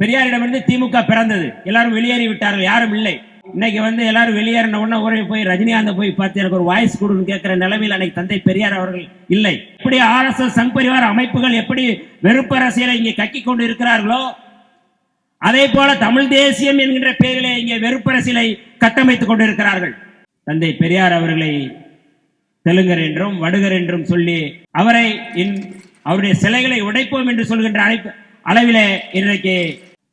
பெரியாரிடமிருந்து திமுக பிறந்தது. எல்லாரும் வெளியேறி விட்டார்கள். யாரும் இல்லை. இன்னைக்கு வந்து எல்லாரும் வெளியேறின உடனே ஒரே போய் ரஜினிகாந்த் போய் பார்த்து எனக்கு ஒரு வாய்ஸ் கொடுன்னு கேட்கிற நிலைமையில் அன்னைக்கு தந்தை பெரியார் அவர்கள் இல்லை. எப்படி எஸ் சங் பரிவார அமைப்புகள் எப்படி வெறுப்பு அரசியலை இங்கே கக்கிக் கொண்டு இருக்கிறார்களோ அதே போல தமிழ் தேசியம் என்கின்ற பெயரிலே இங்கே வெறுப்பு அரசியலை கட்டமைத்துக் கொண்டிருக்கிறார்கள். தந்தை பெரியார் அவர்களை தெலுங்கர் என்றும் வடுகர் என்றும் சொல்லி அவரை இன்- அவருடைய சிலைகளை உடைப்போம் என்று சொல்கின்ற அழைப்பு அளவிலே இன்றைக்கு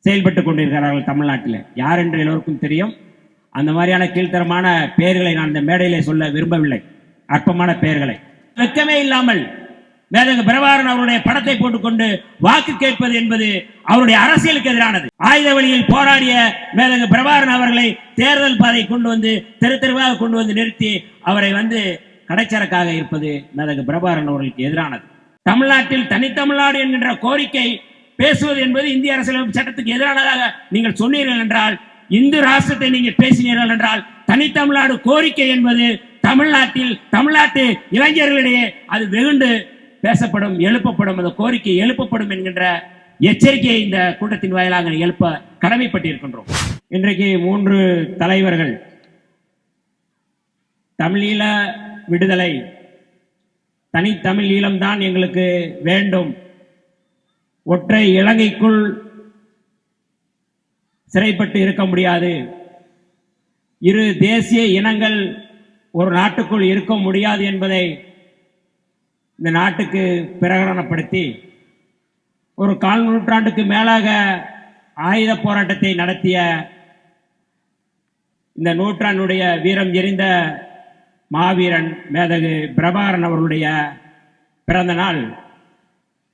செயல்பட்டு கொண்டிருக்கிறார்கள் தமிழ்நாட்டில். யார் என்று எல்லோருக்கும் தெரியும். அந்த மாதிரியான கீழ்த்தரமான பெயர்களை நான் இந்த மேடையிலே சொல்ல விரும்பவில்லை. அற்பமான பெயர்களை. வெக்கமே இல்லாமல் மேதகு பிரபாகரன் அவருடைய படத்தை போட்டுக்கொண்டு வாக்கு கேட்பது என்பது அவருடைய அரசியலுக்கு எதிரானது. ஆயுத வழியில் போராடிய மேதகு பிரபாகரன் அவர்களை தேர்தல் பாதை கொண்டு வந்து தெரு தெருவாக கொண்டு வந்து நிறுத்தி அவரை வந்து கடைச்சரக்காக இருப்பது மேதகு பிரபாகரன் அவர்களுக்கு எதிரானது. தமிழ்நாட்டில் தனித்தமிழ்நாடு என்கின்ற கோரிக்கை பேசுவது என்பது இந்திய அரசியலமைப்பு சட்டத்துக்கு எதிரானதாக நீங்கள் சொன்னீர்கள் என்றால் இந்து ராஷ்டிரத்தை நீங்கள் பேசினீர்கள் என்றால் தனித்தமிழ்நாடு கோரிக்கை என்பது தமிழ்நாட்டில் தமிழ்நாட்டு இளைஞர்களிடையே அது வெகுண்டு பேசப்படும் எழுப்பப்படும் அந்த கோரிக்கை எழுப்பப்படும் என்கின்ற எச்சரிக்கையை இந்த கூட்டத்தின் வாயிலாக எழுப்ப கடமைப்பட்டிருக்கின்றோம். இன்றைக்கு மூன்று தலைவர்கள் தமிழீழ விடுதலை தனித்தமிழ் ஈழம்தான் எங்களுக்கு வேண்டும். ஒற்றை இலங்கைக்குள் சிறைப்பட்டு இருக்க முடியாது. இரு தேசிய இனங்கள் ஒரு நாட்டுக்குள் இருக்க முடியாது என்பதை இந்த நாட்டுக்கு பிரகடனப்படுத்தி ஒரு கால் நூற்றாண்டுக்கு மேலாக ஆயுத போராட்டத்தை நடத்திய இந்த நூற்றாண்டுடைய வீரம் எறிந்த மாவீரன் மேதகு பிரபாகரன் அவர்களுடைய பிறந்த நாள்.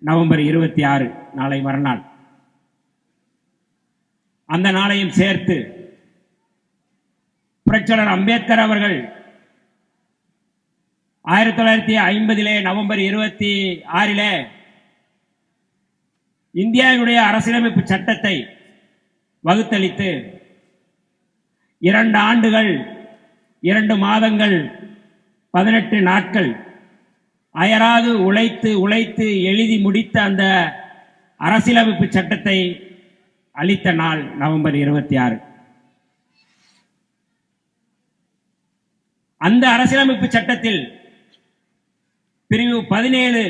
நவம்பர் இருபத்தி ஆறு நாளை மறுநாள். அந்த நாளையும் சேர்த்து புரட்சியாளர் அம்பேத்கர் அவர்கள் ஆயிரத்தி தொள்ளாயிரத்தி ஐம்பதிலே நவம்பர் இருபத்தி ஆறிலே இந்தியாவினுடைய அரசியலமைப்பு சட்டத்தை வகுத்தளித்து இரண்டு ஆண்டுகள் இரண்டு மாதங்கள் பதினெட்டு நாட்கள் அயராது உழைத்து உழைத்து எழுதி முடித்த அந்த அரசியலமைப்பு சட்டத்தை அளித்த நாள் நவம்பர் இருபத்தி ஆறு. அந்த அரசியலமைப்பு சட்டத்தில் பிரிவு பதினேழு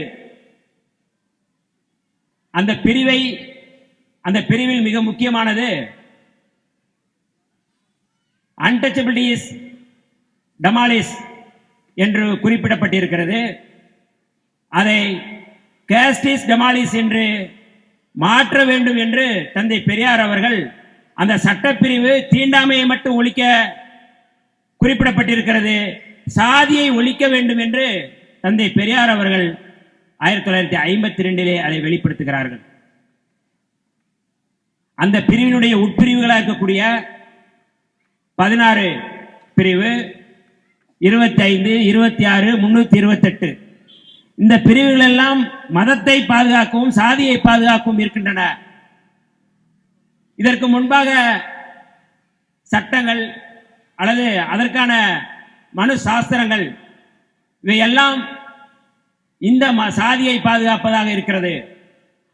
அந்த பிரிவை அந்த பிரிவில் மிக முக்கியமானது அன்டச்சபிலிட்டிஸ் டமாலிஸ் என்று குறிப்பிடப்பட்டிருக்கிறது. அதை கேஸ்டிஸ் டெமாலிஸ் என்று மாற்ற வேண்டும் என்று தந்தை பெரியார் அவர்கள் அந்த சட்டப்பிரிவு தீண்டாமையை மட்டும் ஒழிக்க குறிப்பிடப்பட்டிருக்கிறது. சாதியை ஒழிக்க வேண்டும் என்று தந்தை பெரியார் அவர்கள் ஆயிரத்தி தொள்ளாயிரத்தி ஐம்பத்தி ரெண்டிலே அதை வெளிப்படுத்துகிறார்கள். அந்த பிரிவினுடைய உட்பிரிவுகளாக இருக்கக்கூடிய பதினாறு பிரிவு இருபத்தி ஐந்து இருபத்தி ஆறு முன்னூத்தி இருபத்தெட்டு. இந்த பிரிவுகள் எல்லாம் மதத்தை பாதுகாக்கவும் சாதியை பாதுகாக்கவும் இருக்கின்றன. இதற்கு முன்பாக சட்டங்கள் அல்லது அதற்கான மனு சாஸ்திரங்கள் இவையெல்லாம் இந்த ம- சாதியை பாதுகாப்பதாக இருக்கிறது.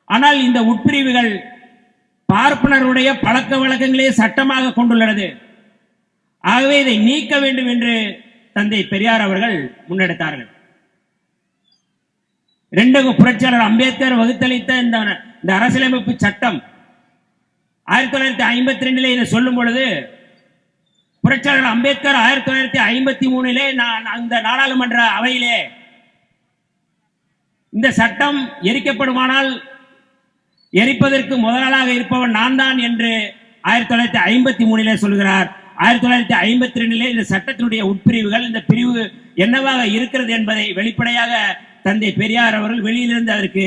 ஆனால் இந்த உட்பிரிவுகள் பார்ப்பனருடைய பழக்க வழக்கங்களே சட்டமாக கொண்டுள்ளது ஆகவே இதை நீக்க வேண்டும் என்று தந்தை பெரியார் அவர்கள் முன்னெடுத்தார்கள். ரெண்டு புரட்சியாளர் அம்பேத்கர் வகுத்தளித்த இந்த இந்த அரசியலமைப்பு சட்டம். ஆயிரத்தி தொள்ளாயிரத்தி ஐம்பத்தி ரெண்டிலே இதை சொல்லும் பொழுது புரட்சியாளர் அம்பேத்கர் ஆயிரத்தி தொள்ளாயிரத்தி ஐம்பத்தி மூணிலே நான் அந்த நாடாளுமன்ற அவையிலே இந்த சட்டம் எரிக்கப்படுமானால் எரிப்பதற்கு முதலாளாக இருப்பவன் நான் தான் என்று ஆயிரத்தி தொள்ளாயிரத்தி ஐம்பத்தி மூணிலே சொல்கிறார். ஆயிரத்தி தொள்ளாயிரத்தி ஐம்பத்தி ரெண்டிலே இந்த சட்டத்தினுடைய உட்பிரிவுகள் இந்த பிரிவு என்னவாக இருக்கிறது என்பதை வெளிப்படையாக தந்தை பெரியார் அவர்கள் வெளியிலிருந்து அதற்கு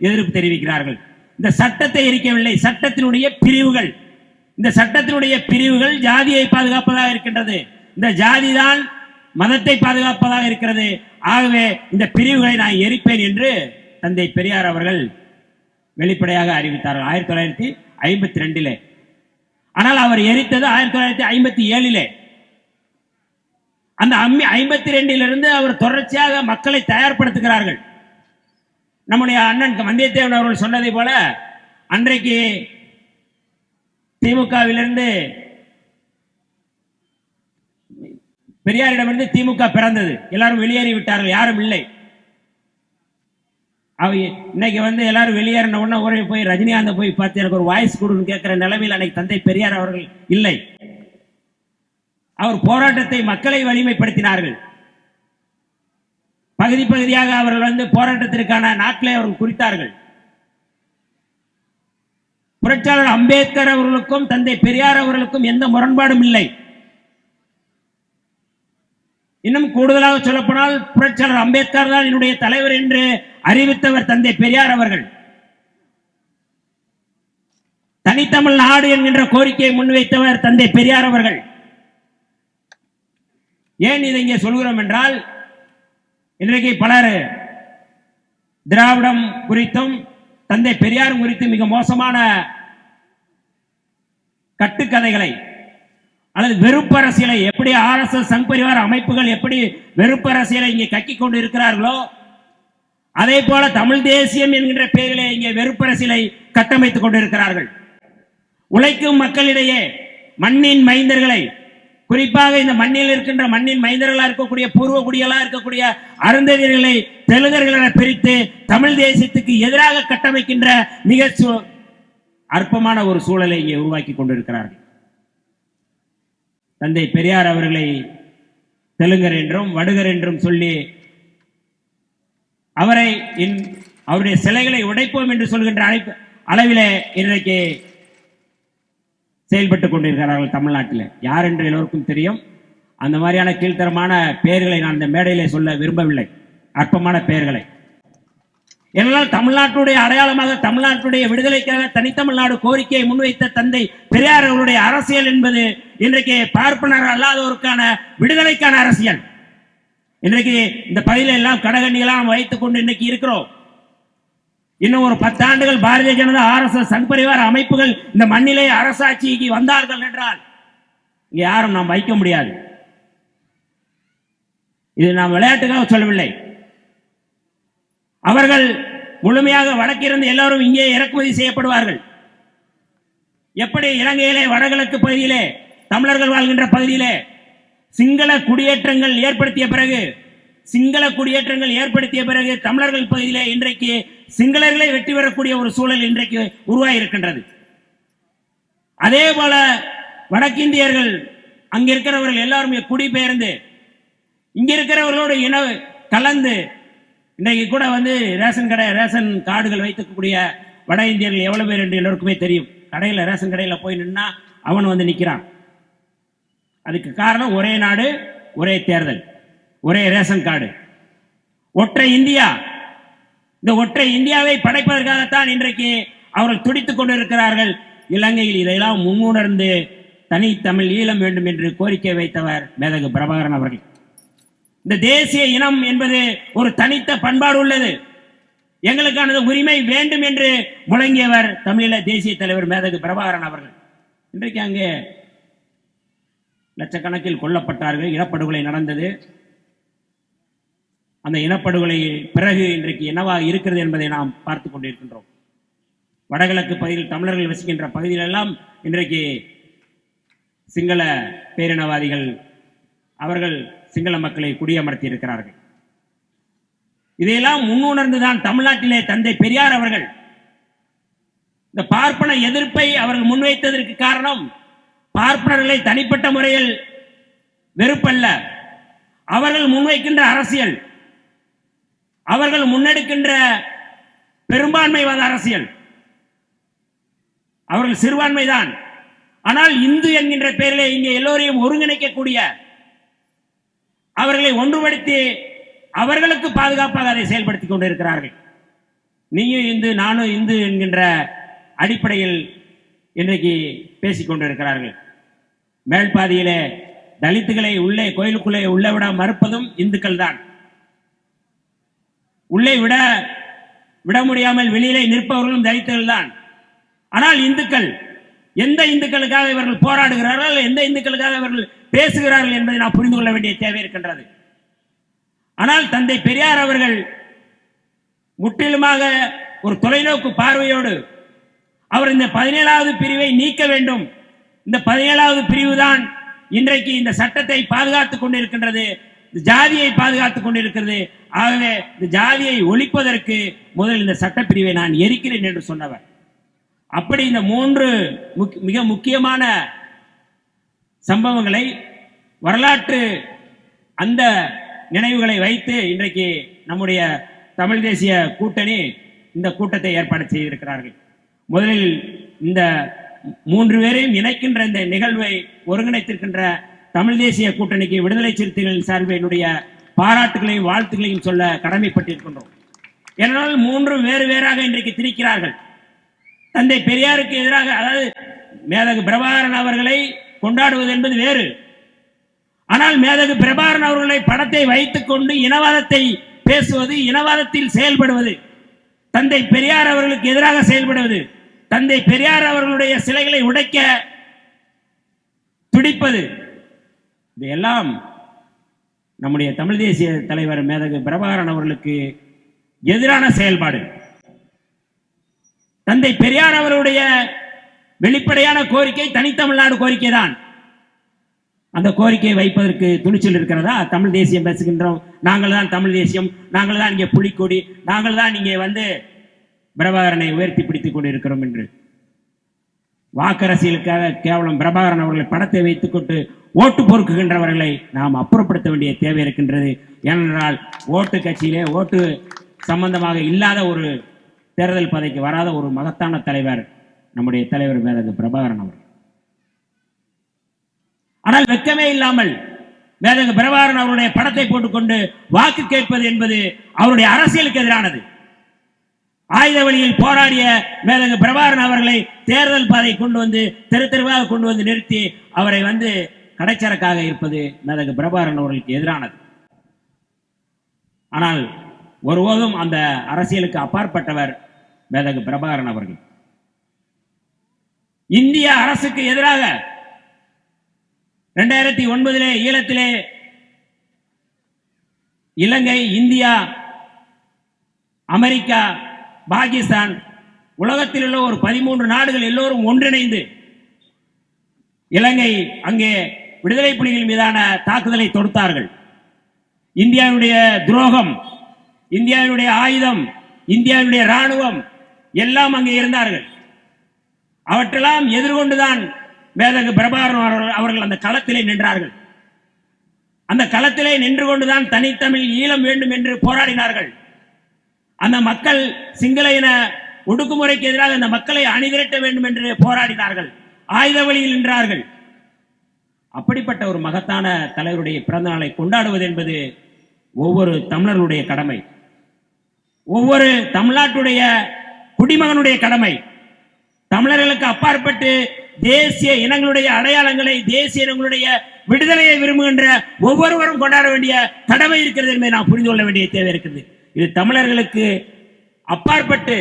எதிர்ப்பு தெரிவிக்கிறார்கள். இந்த சட்டத்தை எரிக்கவில்லை. சட்டத்தினுடைய பிரிவுகள். இந்த சட்டத்தினுடைய பிரிவுகள் ஜாதியை பாதுகாப்பதாக இருக்கின்றது. இந்த ஜாதி தான் மதத்தை பாதுகாப்பதாக இருக்கிறது. ஆகவே இந்த பிரிவுகளை நான் எரிப்பேன் என்று தந்தை பெரியார் அவர்கள் வெளிப்படையாக அறிவித்தார்கள். ஆயிரத்தி தொள்ளாயிரத்தி ஐம்பத்தி ரெண்டிலே. ஆனால் அவர் எரித்தது ஆயிரத்தி தொள்ளாயிரத்தி ஐம்பத்தி ஏழிலே. அந்த அம்மி ஐம்பத்தி ரெண்டிலிருந்து அவர் தொடர்ச்சியாக மக்களை தயார்படுத்துகிறார்கள். நம்முடைய அண்ணன் வந்தியத்தேவன் அவர்கள் சொன்னதை போல அன்றைக்கு திமுகவிலிருந்து பெரியாரிடமிருந்து திமுக பிறந்தது. எல்லாரும் வெளியேறி விட்டார்கள் யாரும் இல்லை. அவ இன்னைக்கு வந்து எல்லாரும் வெளியேறின உடனே ஊரில் போய் ரஜினிகாந்தை போய் பார்த்து எனக்கு ஒரு வாய்ஸ் கொடுன்னு கேட்கிற நிலைமையில் அன்னைக்கு தந்தை பெரியார் அவர்கள் இல்லை. அவர் போராட்டத்தை மக்களை வலிமைப்படுத்தினார்கள். பகுதி பகுதியாக அவர்கள் வந்து போராட்டத்திற்கான நாட்களை அவர்கள் குறித்தார்கள். புரட்சியாளர் அம்பேத்கர் அவர்களுக்கும் தந்தை பெரியார் அவர்களுக்கும் எந்த முரண்பாடும் இல்லை. இன்னும் கூடுதலாக சொல்லப்போனால் புரட்சியாளர் அம்பேத்கர் தான் என்னுடைய தலைவர் என்று அறிவித்தவர் தந்தை பெரியார் அவர்கள். தனித்தமிழ் நாடு என்கின்ற கோரிக்கையை முன்வைத்தவர் தந்தை பெரியார் அவர்கள். ஏன் இதை இங்கே சொல்கிறோம் என்றால் இன்றைக்கு பலர் திராவிடம் குறித்தும் தந்தை பெரியார் குறித்தும் மிக மோசமான கட்டுக்கதைகளை அல்லது வெறுப்பு அரசியலை எப்படி எஸ் சங் பரிவார அமைப்புகள் எப்படி வெறுப்பு அரசியலை இங்கே கக்கிக் கொண்டு இருக்கிறார்களோ அதே போல தமிழ் தேசியம் என்கின்ற பெயரிலே இங்கே வெறுப்பு அரசியலை கட்டமைத்துக் கொண்டிருக்கிறார்கள். உழைக்கும் மக்களிடையே மண்ணின் மைந்தர்களை குறிப்பாக இந்த மண்ணில் இருக்கின்ற மண்ணின் மைந்தர்களா இருக்கக்கூடிய பூர்வ இருக்கக்கூடிய அருந்ததியர்களை தெலுங்கர்களை பிரித்து தமிழ் தேசியத்துக்கு எதிராக கட்டமைக்கின்ற மிக சு- அற்பமான ஒரு சூழலை இங்கே உருவாக்கி கொண்டிருக்கிறார்கள். தந்தை பெரியார் அவர்களை தெலுங்கர் என்றும் வடுகர் என்றும் சொல்லி அவரை இன் அவருடைய சிலைகளை உடைப்போம் என்று சொல்கின்ற அழைப்பு அளவிலே இன்றைக்கு செயல்பட்டுக் கொண்டிருக்கிறார்கள் தமிழ்நாட்டில். யார் என்று எல்லோருக்கும் தெரியும். அந்த மாதிரியான கீழ்த்தரமான பெயர்களை நான் இந்த மேடையிலே சொல்ல விரும்பவில்லை. அற்பமான பெயர்களை. என்னால் தமிழ்நாட்டுடைய அடையாளமாக தமிழ்நாட்டுடைய விடுதலைக்காக தனித்தமிழ்நாடு கோரிக்கையை முன்வைத்த தந்தை பெரியார் அவருடைய அரசியல் என்பது இன்றைக்கு பார்ப்பனர் அல்லாதோருக்கான விடுதலைக்கான அரசியல். இன்றைக்கு இந்த பகுதியில எல்லாம் கடகண்டிகளாம் வைத்துக் கொண்டு இன்னைக்கு இருக்கிறோம். இன்னும் ஒரு பத்தாண்டுகள் பாரதிய ஜனதா ஆர்எஸ்எஸ் எஸ் பரிவார அமைப்புகள் இந்த மண்ணிலே அரசாட்சிக்கு வந்தார்கள் என்றால் இங்க யாரும் நாம் வைக்க முடியாது. இது நாம் விளையாட்டுக்காக சொல்லவில்லை. அவர்கள் முழுமையாக வடக்கிருந்து எல்லாரும் இங்கே இறக்குமதி செய்யப்படுவார்கள். எப்படி இலங்கையிலே வடகிழக்கு பகுதியிலே தமிழர்கள் வாழ்கின்ற பகுதியிலே சிங்கள குடியேற்றங்கள் ஏற்படுத்திய பிறகு சிங்கள குடியேற்றங்கள் ஏற்படுத்திய பிறகு தமிழர்கள் பகுதியிலே இன்றைக்கு சிங்களர்களை வெற்றி பெறக்கூடிய ஒரு சூழல் இன்றைக்கு உருவாகியிருக்கின்றது. அதே போல வடக்கிந்தியர்கள் அங்க இருக்கிறவர்கள் எல்லாருமே குடிபெயர்ந்து இங்க இருக்கிறவர்களோட இன கலந்து இன்றைக்கு கூட வந்து ரேஷன் கடை ரேஷன் கார்டுகள் வைத்துக்கக்கூடிய வட இந்தியர்கள் எவ்வளவு பேர் என்று எல்லோருக்குமே தெரியும். கடையில் ரேஷன் கடையில் போய் நின்னா அவன் வந்து நிற்கிறான் அதுக்கு காரணம் ஒரே நாடு ஒரே தேர்தல். ஒரே ரேஷன் கார்டு. ஒற்றை இந்தியா. இந்த ஒற்றை இந்தியாவை படைப்பதற்காகத்தான் இன்றைக்கு அவர்கள் துடித்துக் கொண்டிருக்கிறார்கள். இலங்கையில் இதையெல்லாம் முன்னுணர்ந்து தனித்தமிழ் ஈழம் வேண்டும் என்று கோரிக்கை வைத்தவர் மேதகு பிரபாகரன் அவர்கள். இந்த தேசிய இனம் என்பது ஒரு தனித்த பண்பாடு உள்ளது. எங்களுக்கானது உரிமை வேண்டும் என்று முழங்கியவர் தமிழீழ தேசிய தலைவர் மேதகு பிரபாகரன் அவர்கள். இன்றைக்கு அங்கே லட்சக்கணக்கில் கொல்லப்பட்டார்கள் இனப்படுகொலை நடந்தது. அந்த இனப்படுகொலை பிறகு இன்றைக்கு என்னவாக இருக்கிறது என்பதை நாம் பார்த்து கொண்டிருக்கின்றோம். வடகிழக்கு பகுதியில் தமிழர்கள் வசிக்கின்ற பகுதியிலெல்லாம் இன்றைக்கு சிங்கள பேரினவாதிகள் அவர்கள் சிங்கள மக்களை குடியமர்த்தி இருக்கிறார்கள். இதையெல்லாம் முன்னுணர்ந்துதான் தமிழ்நாட்டிலே தந்தை பெரியார் அவர்கள் இந்த பார்ப்பன எதிர்ப்பை அவர்கள் முன்வைத்ததற்கு காரணம் பார்ப்பனர்களை தனிப்பட்ட முறையில் வெறுப்பல்ல. அவர்கள் முன்வைக்கின்ற அரசியல் அவர்கள் முன்னெடுக்கின்ற பெரும்பான்மைவாத அரசியல். அவர்கள் சிறுபான்மைதான். ஆனால் இந்து என்கின்ற பெயரிலே இங்கே எல்லோரையும் ஒருங்கிணைக்கக்கூடிய அவர்களை ஒன்றுபடுத்தி அவர்களுக்கு பாதுகாப்பாக அதை செயல்படுத்திக் கொண்டிருக்கிறார்கள். நீயும் இந்து நானும் இந்து என்கின்ற அடிப்படையில் இன்றைக்கு பேசிக் கொண்டிருக்கிறார்கள். மேல்பாதியிலே தலித்துகளை உள்ளே கோயிலுக்குள்ளே உள்ளே விட மறுப்பதும் இந்துக்கள் தான் உள்ளே விட விட முடியாமல் வெளியிலே நிற்பவர்களும் தலித்துகள் தான். ஆனால் இந்துக்கள் எந்த இந்துக்களுக்காக இவர்கள் போராடுகிறார்கள் எந்த இந்துக்களுக்காக இவர்கள் பேசுகிறார்கள் என்பதை நாம் புரிந்து கொள்ள வேண்டிய தேவை இருக்கின்றது. ஆனால் தந்தை பெரியார் அவர்கள் முற்றிலுமாக ஒரு தொலைநோக்கு பார்வையோடு அவர் இந்த பதினேழாவது பிரிவை நீக்க வேண்டும். இந்த பதினேழாவது பிரிவு தான் இன்றைக்கு இந்த சட்டத்தை பாதுகாத்துக் கொண்டிருக்கின்றது இந்த ஜாதியை பாதுகாத்துக் கொண்டிருக்கிறது. ஆகவே இந்த ஜாதியை ஒழிப்பதற்கு முதல் இந்த சட்டப்பிரிவை நான் எரிக்கிறேன் என்று சொன்னவர். அப்படி இந்த மூன்று முக்- மிக முக்கியமான சம்பவங்களை வரலாற்று அந்த நினைவுகளை வைத்து இன்றைக்கு நம்முடைய தமிழ் தேசிய கூட்டணி இந்த கூட்டத்தை ஏற்பாடு செய்திருக்கிறார்கள். முதலில் இந்த மூன்று பேரையும் இணைக்கின்ற இந்த நிகழ்வை ஒருங்கிணைத்திருக்கின்ற தமிழ் தேசிய கூட்டணிக்கு விடுதலை சிறுத்தைகளின் சார்பில் என்னுடைய பாராட்டுகளையும் வாழ்த்துக்களையும் சொல்ல கடமைப்பட்டிருக்கின்றோம். ஏனென்றால் மூன்றும் வேறு வேறாக இன்றைக்கு திரிக்கிறார்கள். தந்தை பெரியாருக்கு எதிராக அதாவது மேதகு பிரபாகரன் அவர்களை கொண்டாடுவது என்பது வேறு. ஆனால் மேதகு பிரபாகரன் அவர்களை படத்தை வைத்துக் கொண்டு இனவாதத்தை பேசுவது இனவாதத்தில் செயல்படுவது தந்தை பெரியார் அவர்களுக்கு எதிராக செயல்படுவது தந்தை பெரியார் அவர்களுடைய சிலைகளை உடைக்க துடிப்பது இதையெல்லாம் நம்முடைய தமிழ் தேசிய தலைவர் மேதகு பிரபாகரன் அவர்களுக்கு எதிரான செயல்பாடு. தந்தை பெரியார் அவருடைய வெளிப்படையான கோரிக்கை தனித்தமிழ்நாடு கோரிக்கை தான் அந்த கோரிக்கையை வைப்பதற்கு துணிச்சல் இருக்கிறதா? தமிழ் தேசியம் பேசுகின்றோம். நாங்கள் தான் தமிழ் தேசியம். நாங்கள் தான் இங்கே புலிக்கொடி. நாங்கள் தான் இங்கே வந்து பிரபாகரனை உயர்த்தி பிடித்துக் கொண்டிருக்கிறோம் என்று. வாக்கரசியலுக்காக கேவலம் பிரபாகரன் அவர்களை படத்தை வைத்துக்கொண்டு ஓட்டு பொறுக்குகின்றவர்களை நாம் அப்புறப்படுத்த வேண்டிய தேவை இருக்கின்றது. ஏனென்றால் ஓட்டு கட்சியிலே ஓட்டு சம்பந்தமாக இல்லாத ஒரு தேர்தல் பதவிக்கு வராத ஒரு மகத்தான தலைவர் நம்முடைய தலைவர் மேதகு பிரபாகரன் அவர் ஆனால் வெட்கமே இல்லாமல் மேதகு பிரபாகரன் அவருடைய படத்தை போட்டுக்கொண்டு வாக்கு கேட்பது என்பது அவருடைய அரசியலுக்கு எதிரானது. ஆயுத வழியில் போராடிய மேதகு பிரபாகரன் அவர்களை தேர்தல் பாதை கொண்டு வந்து தெரு தெருவாக கொண்டு வந்து நிறுத்தி அவரை வந்து கடைச்சரக்காக இருப்பது மேதகு பிரபாகரன் அவர்களுக்கு எதிரானது. ஆனால் ஒருபோதும் அந்த அரசியலுக்கு அப்பாற்பட்டவர் மேதகு பிரபாகரன் அவர்கள். இந்திய அரசுக்கு எதிராக இரண்டாயிரத்தி ஒன்பதிலே ஈழத்திலே இலங்கை இந்தியா அமெரிக்கா பாகிஸ்தான் உலகத்தில் உள்ள ஒரு பதிமூன்று நாடுகள் எல்லோரும் ஒன்றிணைந்து இலங்கை அங்கே விடுதலை புலிகள் மீதான தாக்குதலை தொடுத்தார்கள். இந்தியாவுடைய துரோகம் இந்தியாவுடைய ஆயுதம் இந்தியாவுடைய ராணுவம் எல்லாம் அங்கே இருந்தார்கள். அவற்றெல்லாம் எதிர்கொண்டுதான் மேதகு பிரபாகரன் அவர்கள் அவர்கள் அந்த களத்திலே நின்றார்கள். அந்த களத்திலே நின்று கொண்டுதான் தனித்தமிழ் ஈழம் வேண்டும் என்று போராடினார்கள். அந்த மக்கள் சிங்கள இன ஒடுக்குமுறைக்கு எதிராக அந்த மக்களை அணிதிரட்ட வேண்டும் என்று போராடினார்கள். ஆயுத வழியில் நின்றார்கள். அப்படிப்பட்ட ஒரு மகத்தான தலைவருடைய பிறந்த நாளை கொண்டாடுவது என்பது ஒவ்வொரு தமிழருடைய கடமை. ஒவ்வொரு தமிழ்நாட்டுடைய குடிமகனுடைய கடமை. தமிழர்களுக்கு அப்பாற்பட்டு தேசிய இனங்களுடைய அடையாளங்களை தேசிய இனங்களுடைய விடுதலையை விரும்புகின்ற ஒவ்வொருவரும் கொண்டாட வேண்டிய கடமை இருக்கிறது என்பதை நாம் புரிந்து கொள்ள வேண்டிய தேவை இருக்கிறது. இது தமிழர்களுக்கு அப்பாற்பட்டு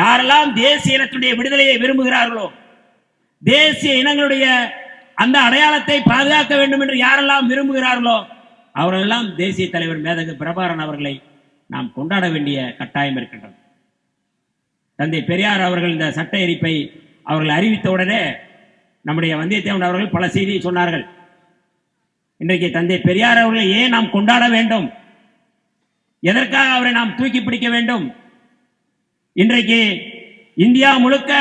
யாரெல்லாம் தேசிய இனத்துடைய விடுதலையை விரும்புகிறார்களோ தேசிய இனங்களுடைய அந்த அடையாளத்தை பாதுகாக்க வேண்டும் என்று யாரெல்லாம் விரும்புகிறார்களோ அவர்களெல்லாம் தேசிய தலைவர் மேதகு பிரபாரன் அவர்களை நாம் கொண்டாட வேண்டிய கட்டாயம் இருக்கின்றது. தந்தை பெரியார் அவர்கள் இந்த சட்ட எரிப்பை அவர்கள் அறிவித்த உடனே நம்முடைய வந்தியத்தேவன் அவர்கள் பல செய்தியை சொன்னார்கள். இன்றைக்கு தந்தை பெரியார் அவர்களை ஏன் நாம் கொண்டாட வேண்டும்? எதற்காக அவரை நாம் தூக்கி பிடிக்க வேண்டும்? இன்றைக்கு இந்தியா முழுக்க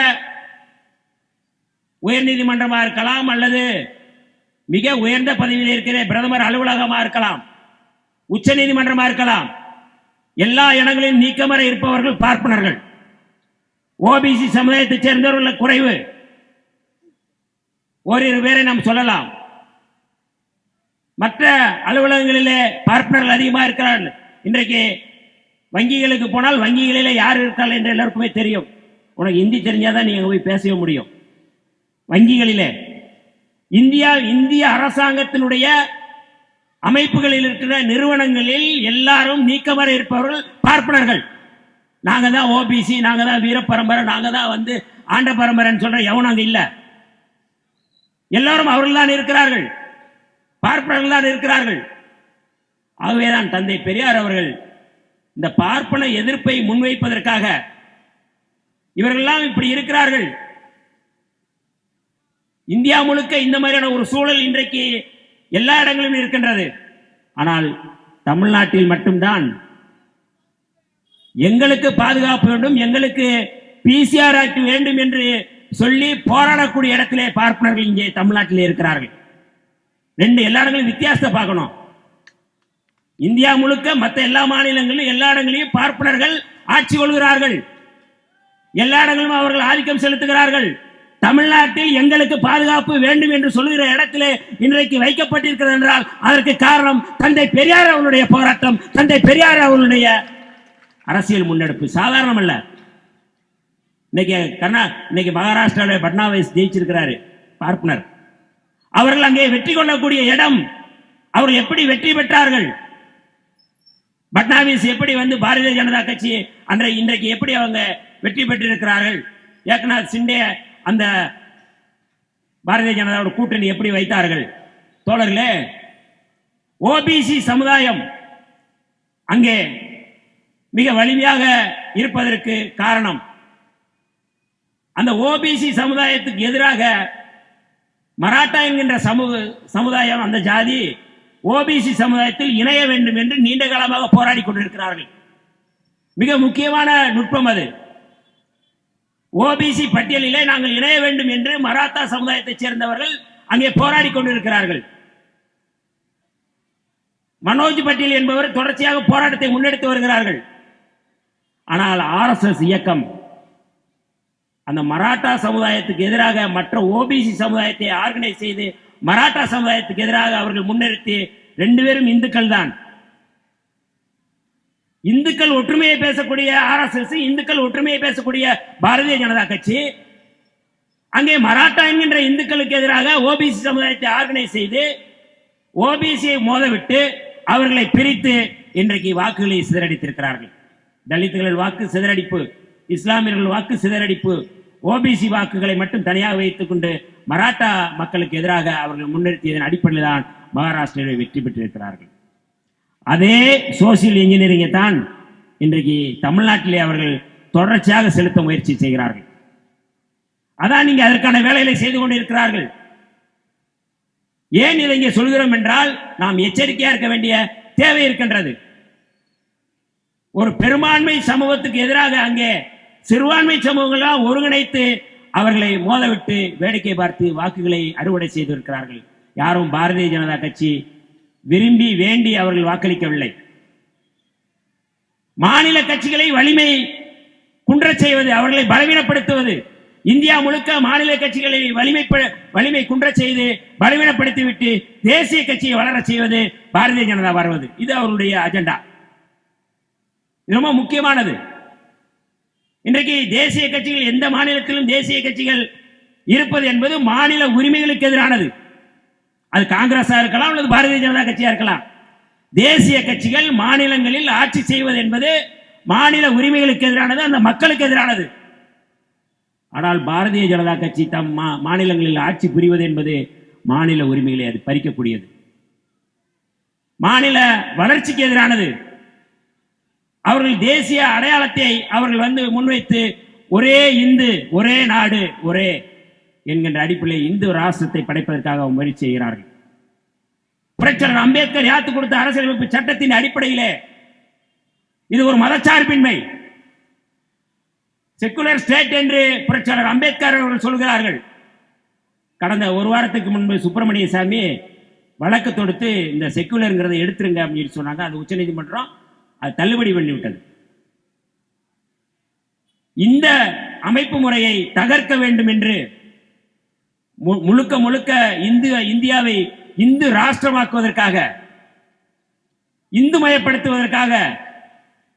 உயர்நீதிமன்றமா இருக்கலாம் அல்லது மிக உயர்ந்த பதவியில் இருக்கிற பிரதமர் அலுவலகமா இருக்கலாம் உச்ச நீதிமன்றமா இருக்கலாம் எல்லா இடங்களிலும் நீக்கமர இருப்பவர்கள் பார்ப்பனர்கள். ஓபிசி சமுதாயத்தைச் சேர்ந்தவர்கள் குறைவு ஓரிரு பேரை நாம் சொல்லலாம். மற்ற அலுவலகங்களிலே பார்ப்பனர்கள் அதிகமாக இருக்கிறார்கள். இன்றைக்கு வங்கிகளுக்கு போனால் வங்கிகளிலே யார் இருக்கிறார்கள் என்று எல்லாருக்குமே தெரியும். உனக்கு ஹிந்தி தெரிஞ்சாதான் நீங்க போய் பேசவே முடியும். வங்கிகளிலே. இந்தியா இந்திய அரசாங்கத்தினுடைய அமைப்புகளில் இருக்கிற நிறுவனங்களில் எல்லாரும் நீக்கமர இருப்பவர்கள் பார்ப்பனர்கள். நாங்க தான் ஓபிசி நாங்க தான் வீரப்பரம்பரை நாங்க தான் வந்து ஆண்ட பரம்பரைன்னு சொல்ற எவனும் அங்க இல்ல. எல்லாரும் அவர்கள் தான் இருக்கிறார்கள். பார்ப்பனர்கள் தான் இருக்கிறார்கள். ஆகவேதான் தந்தை பெரியார் அவர்கள் இந்த பார்ப்பன எதிர்ப்பை முன்வைப்பதற்காக இவர்களெல்லாம் இப்படி இருக்கிறார்கள். இந்தியா முழுக்க இந்த மாதிரியான ஒரு சூழல் இன்றைக்கு எல்லா இடங்களிலும் இருக்கின்றது. ஆனால் தமிழ்நாட்டில் மட்டும்தான். எங்களுக்கு பாதுகாப்பு வேண்டும் எங்களுக்கு பிசிஆர் ஆக்ட் வேண்டும் என்று சொல்லி போராடக்கூடிய இடத்திலே பார்ப்பனர்கள் இங்கே தமிழ்நாட்டிலே இருக்கிறார்கள். ரெண்டு எல்லா இடங்களும் வித்தியாசத்தை பார்க்கணும். இந்தியா முழுக்க மற்ற எல்லா மாநிலங்களிலும் எல்லா இடங்களிலும் பார்ப்பனர்கள் ஆட்சி கொள்கிறார்கள். எல்லா இடங்களிலும் அவர்கள் ஆதிக்கம் செலுத்துகிறார்கள். தமிழ்நாட்டில் எங்களுக்கு பாதுகாப்பு வேண்டும் என்று சொல்லுகிற இடத்திலே இன்றைக்கு வைக்கப்பட்டிருக்கிறது என்றால் அதற்கு காரணம் தந்தை பெரியார் அவர்களுடைய போராட்டம். தந்தை பெரியார் அவர்களுடைய அரசியல் முன்னெடுப்பு. சாதாரணம் அல்ல இன்னைக்கு கர்நா இன்னைக்கு மகாராஷ்டிராவில் பட்னாவிஸ் ஜெயிச்சிருக்கிறாரு பார்ப்பனர். அவர்கள் அங்கே வெற்றி கொள்ளக்கூடிய இடம் அவர் எப்படி வெற்றி பெற்றார்கள்? பட்னாவிஸ் எப்படி வந்து பாரதிய ஜனதா கட்சி அன்றை இன்றைக்கு எப்படி அவங்க வெற்றி பெற்றிருக்கிறார்கள்? ஏக்நாத் சிண்டே அந்த பாரதிய ஜனதாவோட கூட்டணி எப்படி வைத்தார்கள்? தோழர்களே ஓபிசி சமுதாயம் அங்கே மிக வலிமையாக இருப்பதற்கு காரணம் அந்த ஓபிசி சமுதாயத்துக்கு எதிராக மராட்டா என்கின்ற சமூக சமுதாயம் அந்த ஜாதி ஓபிசி சமுதாயத்தில் இணைய வேண்டும் என்று நீண்ட காலமாக போராடி கொண்டிருக்கிறார்கள். மிக முக்கியமான நுட்பம் அது. ஓபிசி பட்டியலிலே நாங்கள் இணைய வேண்டும் என்று மராத்தா சமுதாயத்தைச் சேர்ந்தவர்கள் அங்கே போராடி கொண்டிருக்கிறார்கள். மனோஜ் பட்டேல் என்பவர் தொடர்ச்சியாக போராட்டத்தை முன்னெடுத்து வருகிறார்கள். ஆனால் ஆர்எஸ்எஸ் இயக்கம் அந்த மராட்டா சமுதாயத்துக்கு எதிராக மற்ற ஓபிசி சமுதாயத்தை ஆர்கனைஸ் செய்து மராட்டா சமுதாயத்துக்கு எதிராக அவர்கள் முன்னிறுத்தி ரெண்டு பேரும் இந்துக்கள் தான் இந்துக்கள் ஒற்றுமையை பேசக்கூடிய ஆர்எஸ்எஸ் இந்துக்கள் ஒற்றுமையை பேசக்கூடிய பாரதிய ஜனதா கட்சி. அங்கே மராட்டா என்கின்ற இந்துக்களுக்கு எதிராக ஓபிசி சமுதாயத்தை ஆர்கனைஸ் செய்து ஓபிசியை மோதவிட்டு அவர்களை பிரித்து இன்றைக்கு வாக்குகளை சிதறடித்திருக்கிறார்கள். தலித்துகளின் வாக்கு சிதறடிப்பு இஸ்லாமியர்கள் வாக்கு சிதறடிப்பு ஓபிசி வாக்குகளை மட்டும் தனியாக வைத்துக் கொண்டு மராட்டா மக்களுக்கு எதிராக அவர்கள் முன்னிறுத்தியதன் அடிப்படையில் தான் மகாராஷ்டிராவில் வெற்றி பெற்றிருக்கிறார்கள். அதே சோசியல் இன்ஜினியரிங்கை தான் இன்றைக்கு தமிழ்நாட்டிலே அவர்கள் தொடர்ச்சியாக செலுத்த முயற்சி செய்கிறார்கள். அதான் நீங்க அதற்கான வேலைகளை செய்து கொண்டிருக்கிறார்கள். ஏன் இதை இங்கே சொல்கிறோம் என்றால் நாம் எச்சரிக்கையா இருக்க வேண்டிய தேவை இருக்கின்றது. ஒரு பெரும்பான்மை சமூகத்துக்கு எதிராக அங்கே சிறுபான்மை சமூகங்களாக ஒருங்கிணைத்து அவர்களை மோதவிட்டு வேடிக்கை பார்த்து வாக்குகளை அறுவடை செய்திருக்கிறார்கள். யாரும் பாரதிய ஜனதா கட்சி விரும்பி வேண்டி அவர்கள் வாக்களிக்கவில்லை. மாநில கட்சிகளை வலிமை குன்றச் செய்வது அவர்களை பலவீனப்படுத்துவது இந்தியா முழுக்க மாநில கட்சிகளை வலிமை வலிமை குன்றச் செய்து பலவீனப்படுத்திவிட்டு தேசிய கட்சியை வளரச் செய்வது பாரதிய ஜனதா வருவது இது அவருடைய அஜெண்டா. ரொம்ப முக்கியமானது. இன்றைக்கு தேசிய கட்சிகள் எந்த மாநிலத்திலும் தேசிய கட்சிகள் இருப்பது என்பது மாநில உரிமைகளுக்கு எதிரானது. அது காங்கிரஸா இருக்கலாம் அல்லது பாரதிய ஜனதா கட்சியா இருக்கலாம். தேசிய கட்சிகள் மாநிலங்களில் ஆட்சி செய்வது என்பது மாநில உரிமைகளுக்கு எதிரானது அந்த மக்களுக்கு எதிரானது. ஆனால் பாரதிய ஜனதா கட்சி தம் மா- மாநிலங்களில் ஆட்சி புரிவது என்பது மாநில உரிமைகளை அது பறிக்கக்கூடியது. மாநில வளர்ச்சிக்கு எதிரானது. அவர்கள் தேசிய அடையாளத்தை அவர்கள் வந்து முன்வைத்து ஒரே இந்து ஒரே நாடு ஒரே என்கின்ற அடிப்படையில் இந்து ராஷ்டிரத்தை படைப்பதற்காக முயற்சி செய்கிறார்கள். புரட்சர் அம்பேத்கர் யாத்து கொடுத்த அரசியலமைப்பு சட்டத்தின் அடிப்படையிலே இது ஒரு மதச்சார்பின்மை. செக்குலர் ஸ்டேட் என்று புரட்சியாளர் அம்பேத்கர் அவர்கள் சொல்கிறார்கள். கடந்த ஒரு வாரத்துக்கு முன்பு சுப்பிரமணிய சாமி வழக்கு தொடுத்து இந்த செக்குலருங்கிறத எடுத்துருங்க அப்படின்னு சொன்னாங்க. அது உச்சநீதிமன்றம் அது தள்ளுபடி பண்ணிவிட்டது. இந்த அமைப்பு முறையை தகர்க்க வேண்டும் என்று முழுக்க முழுக்க இந்து இந்தியாவை இந்து ராஷ்டிரமாக்குவதற்காக இந்து மயப்படுத்துவதற்காக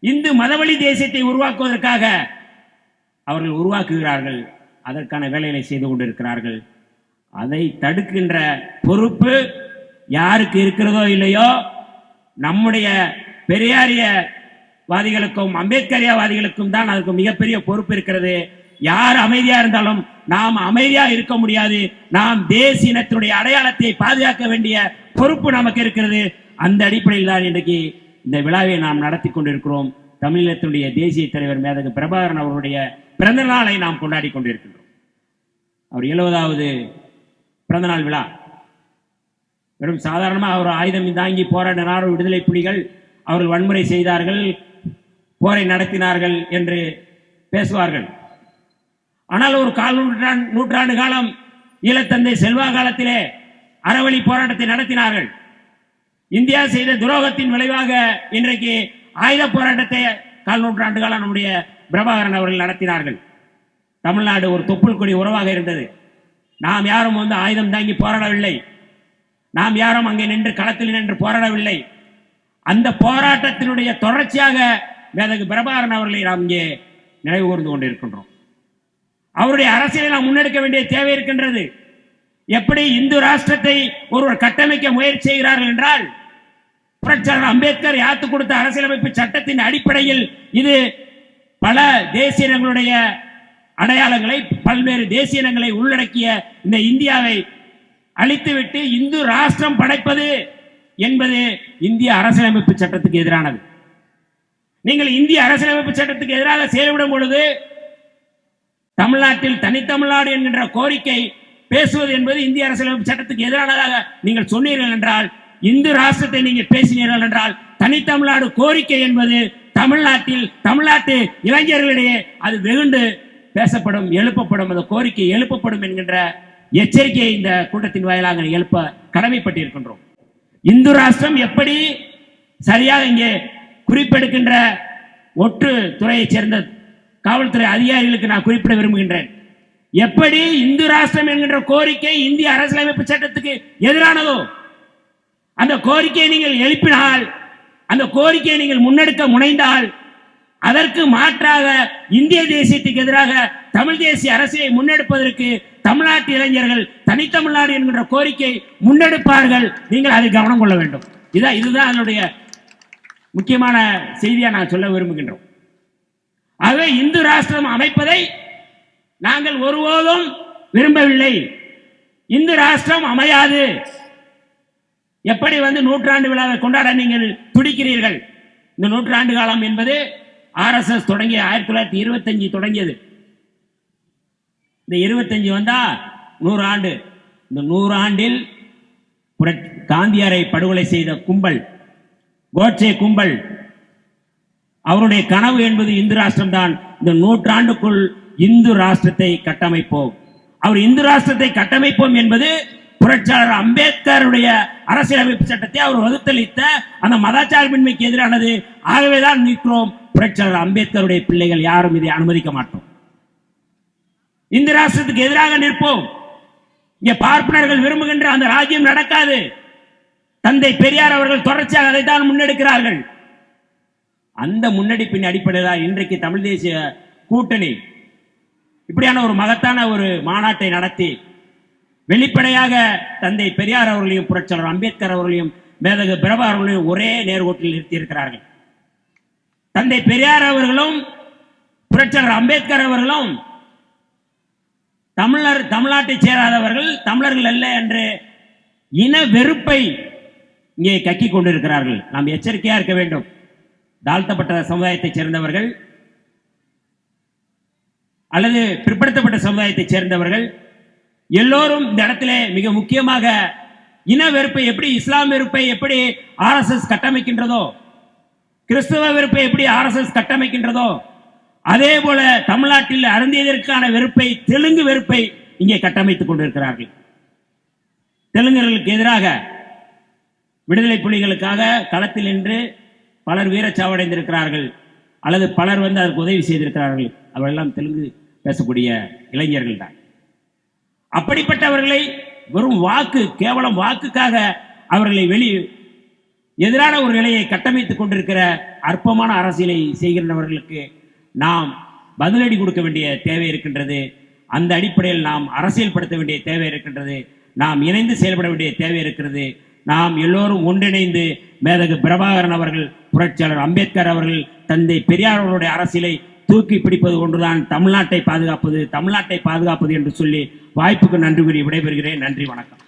இந்து மதவழி தேசியத்தை உருவாக்குவதற்காக அவர்கள் உருவாக்குகிறார்கள். அதற்கான வேலைகளை செய்து கொண்டிருக்கிறார்கள். அதை தடுக்கின்ற பொறுப்பு யாருக்கு இருக்கிறதோ இல்லையோ நம்முடைய பெரியாரிய வாதிகளுக்கும் அம்பேத்கரியவாதிகளுக்கும் தான் அதுக்கு மிகப்பெரிய பொறுப்பு இருக்கிறது. யார் அமைதியா இருந்தாலும் நாம் அமைதியா இருக்க முடியாது. நாம் தேசிய இனத்தினுடைய அடையாளத்தை பாதுகாக்க வேண்டிய பொறுப்பு நமக்கு இருக்கிறது. அந்த அடிப்படையில் தான் இன்றைக்கு இந்த விழாவை நாம் நடத்தி கொண்டிருக்கிறோம். தமிழகத்தினுடைய தேசிய தலைவர் மேதகு பிரபாகரன் அவருடைய பிறந்த நாளை நாம் கொண்டாடி கொண்டிருக்கின்றோம். அவர் எழுபதாவது பிறந்தநாள் விழா. வெறும் சாதாரணமாக அவர் ஆயுதம் தாங்கி போராடினார் விடுதலை புலிகள் அவர்கள் வன்முறை செய்தார்கள் போரை நடத்தினார்கள் என்று பேசுவார்கள். ஆனால் ஒரு கால் நூற்றாண்டு நூற்றாண்டு காலம் ஈழத்தந்தை செல்வா காலத்திலே அறவழி போராட்டத்தை நடத்தினார்கள். இந்தியா செய்த துரோகத்தின் விளைவாக இன்றைக்கு ஆயுத போராட்டத்தை கால் நூற்றாண்டு காலம் நம்முடைய பிரபாகரன் அவர்கள் நடத்தினார்கள். தமிழ்நாடு ஒரு தொப்புள் கொடி உறவாக இருந்தது. நாம் யாரும் வந்து ஆயுதம் தாங்கி போராடவில்லை. நாம் யாரும் அங்கே நின்று களத்தில் நின்று போராடவில்லை. அந்த போராட்டத்தினுடைய தொடர்ச்சியாக மேதகு பிரபாகரன் அவர்களை நாம் இங்கே நினைவு கூர்ந்து கொண்டிருக்கின்றோம். அவருடைய அரசியலை நாம் முன்னெடுக்க வேண்டிய தேவை இருக்கின்றது. எப்படி இந்து ராஷ்டிரத்தை ஒருவர் கட்டமைக்க முயற்சி செய்கிறார்கள் என்றால் புரட்சியாளர் அம்பேத்கர் யாத்து கொடுத்த அரசியலமைப்பு சட்டத்தின் அடிப்படையில் இது பல தேசிய இனங்களுடைய அடையாளங்களை பல்வேறு தேசிய இனங்களை உள்ளடக்கிய இந்த இந்தியாவை அழித்துவிட்டு இந்து ராஷ்டிரம் படைப்பது என்பது இந்திய அரசியலமைப்பு சட்டத்துக்கு எதிரானது. நீங்கள் இந்திய அரசியலமைப்பு சட்டத்துக்கு எதிராக செயல்படும் பொழுது தமிழ்நாட்டில் தனித்தமிழ்நாடு என்கின்ற கோரிக்கை பேசுவது என்பது இந்திய அரசியலமைப்பு சட்டத்துக்கு எதிரானதாக நீங்கள் சொன்னீர்கள் என்றால் இந்து ராஷ்டிரத்தை நீங்கள் பேசினீர்கள் என்றால் தனித்தமிழ்நாடு கோரிக்கை என்பது தமிழ்நாட்டில் தமிழ்நாட்டு இளைஞர்களிடையே அது வெகுண்டு பேசப்படும் எழுப்பப்படும் அந்த கோரிக்கை எழுப்பப்படும் என்கின்ற எச்சரிக்கையை இந்த கூட்டத்தின் வாயிலாக எழுப்ப கடமைப்பட்டிருக்கின்றோம். இந்து ராஷ்டிரம் எப்படி சரியாக இங்கே குறிப்பெடுக்கின்ற ஒற்று துறையைச் சேர்ந்த காவல்துறை அதிகாரிகளுக்கு நான் குறிப்பிட விரும்புகின்றேன். எப்படி இந்து ராஷ்டிரம் என்கின்ற கோரிக்கை இந்திய அரசியலமைப்பு சட்டத்துக்கு எதிரானதோ அந்த கோரிக்கையை நீங்கள் எழுப்பினால் அந்த கோரிக்கையை நீங்கள் முன்னெடுக்க முனைந்தால் அதற்கு மாற்றாக இந்திய தேசியத்துக்கு எதிராக தமிழ் தேசிய அரசியலை முன்னெடுப்பதற்கு தமிழ்நாட்டு இளைஞர்கள் தனித்தமிழ்நாடு என்கின்ற கோரிக்கை முன்னெடுப்பார்கள். நீங்கள் அதை கவனம் கொள்ள வேண்டும். இதான் இதுதான் அதனுடைய முக்கியமான செய்தியாக நான் சொல்ல விரும்புகின்றோம். ஆகவே இந்து ராஷ்டிரம் அமைப்பதை நாங்கள் ஒருபோதும் விரும்பவில்லை. இந்து ராஷ்டிரம் அமையாது. எப்படி வந்து நூற்றாண்டு விழாவை கொண்டாட நீங்கள் துடிக்கிறீர்கள்? இந்த நூற்றாண்டு காலம் என்பது ஆர்எஸ்எஸ் தொடங்கிய ஆயிரத்தி தொள்ளாயிரத்தி இருபத்தஞ்சு தொடங்கியது. இந்த இருபத்தஞ்சு வந்தா நூறு ஆண்டு இந்த நூறு ஆண்டில் காந்தியாரை படுகொலை செய்த கும்பல் கோட்சே கும்பல் அவருடைய கனவு என்பது இந்து ராஷ்டிரம் தான் இந்த நூற்றாண்டுக்குள் இந்து ராஷ்டிரத்தை கட்டமைப்போம். அவர் இந்து ராஷ்டிரத்தை கட்டமைப்போம் என்பது புரட்சியாளர் அம்பேத்கருடைய அரசியலமைப்பு சட்டத்தை அவர் வகுத்தளித்த அந்த மதாச்சார்பின்மைக்கு எதிரானது. ஆகவேதான் நிற்கிறோம். புரட்சியாளர் அம்பேத்கருடைய பிள்ளைகள் யாரும் இதை அனுமதிக்க மாட்டோம். இந்து ராஷ்டிரத்துக்கு எதிராக நிற்போம். இங்கே பார்ப்பனர்கள் விரும்புகின்ற அந்த ராஜ்யம் நடக்காது. தந்தை பெரியார் அவர்கள் தொடர்ச்சியாக அதைத்தான் முன்னெடுக்கிறார்கள். அந்த முன்னெடுப்பின் அடிப்படையில் தான் இன்றைக்கு தமிழ் தேசிய கூட்டணி இப்படியான ஒரு மகத்தான ஒரு மாநாட்டை நடத்தி வெளிப்படையாக தந்தை பெரியார் அவர்களையும் புரட்சியாளர் அம்பேத்கர் அவர்களையும் மேதகு பிரபா அவர்களையும் ஒரே நேர்கோட்டில் நிறுத்தி இருக்கிறார்கள் தந்தை பெரியார் அவர்களும் புரட்சியாளர் அம்பேத்கர் அவர்களும் தமிழர் தமிழ்நாட்டை சேராதவர்கள் தமிழர்கள் அல்ல என்று இன வெறுப்பை இங்கே கக்கிக் கொண்டிருக்கிறார்கள். நாம் எச்சரிக்கையா இருக்க வேண்டும். தாழ்த்தப்பட்ட சமுதாயத்தைச் சேர்ந்தவர்கள் அல்லது பிற்படுத்தப்பட்ட சமுதாயத்தைச் சேர்ந்தவர்கள் எல்லோரும் இந்த இடத்துல மிக முக்கியமாக இன வெறுப்பை எப்படி இஸ்லாம் வெறுப்பை எப்படி ஆர்எஸ்எஸ் கட்டமைக்கின்றதோ கிறிஸ்தவ வெறுப்பை எப்படி ஆர்எஸ்எஸ் கட்டமைக்கின்றதோ அதே போல தமிழ்நாட்டில் அருந்தியதற்கான வெறுப்பை தெலுங்கு வெறுப்பை இங்கே கட்டமைத்துக் கொண்டிருக்கிறார்கள். தெலுங்கர்களுக்கு எதிராக விடுதலை புலிகளுக்காக களத்தில் நின்று பலர் வீரச்சாவடைந்திருக்கிறார்கள். அல்லது பலர் வந்து அதற்கு உதவி செய்திருக்கிறார்கள். அவரெல்லாம் தெலுங்கு பேசக்கூடிய இளைஞர்கள் தான் அப்படிப்பட்டவர்களை வெறும் வாக்கு கேவலம் வாக்குக்காக அவர்களை வெளி எதிரான ஒரு நிலையை கட்டமைத்துக் கொண்டிருக்கிற அற்பமான அரசியலை செய்கின்றவர்களுக்கு நாம் பதிலடி கொடுக்க வேண்டிய தேவை இருக்கின்றது. அந்த அடிப்படையில் நாம் அரசியல் படுத்த வேண்டிய தேவை இருக்கின்றது. நாம் இணைந்து செயல்பட வேண்டிய தேவை இருக்கிறது. நாம் எல்லோரும் ஒன்றிணைந்து மேதகு பிரபாகரன் அவர்கள் புரட்சியாளர் அம்பேத்கர் அவர்கள் தந்தை பெரியார் அவர்களுடைய அரசியலை தூக்கி பிடிப்பது ஒன்றுதான் தமிழ்நாட்டை பாதுகாப்பது தமிழ்நாட்டை பாதுகாப்பது என்று சொல்லி வாய்ப்புக்கு நன்றி கூறி விடைபெறுகிறேன். நன்றி வணக்கம்.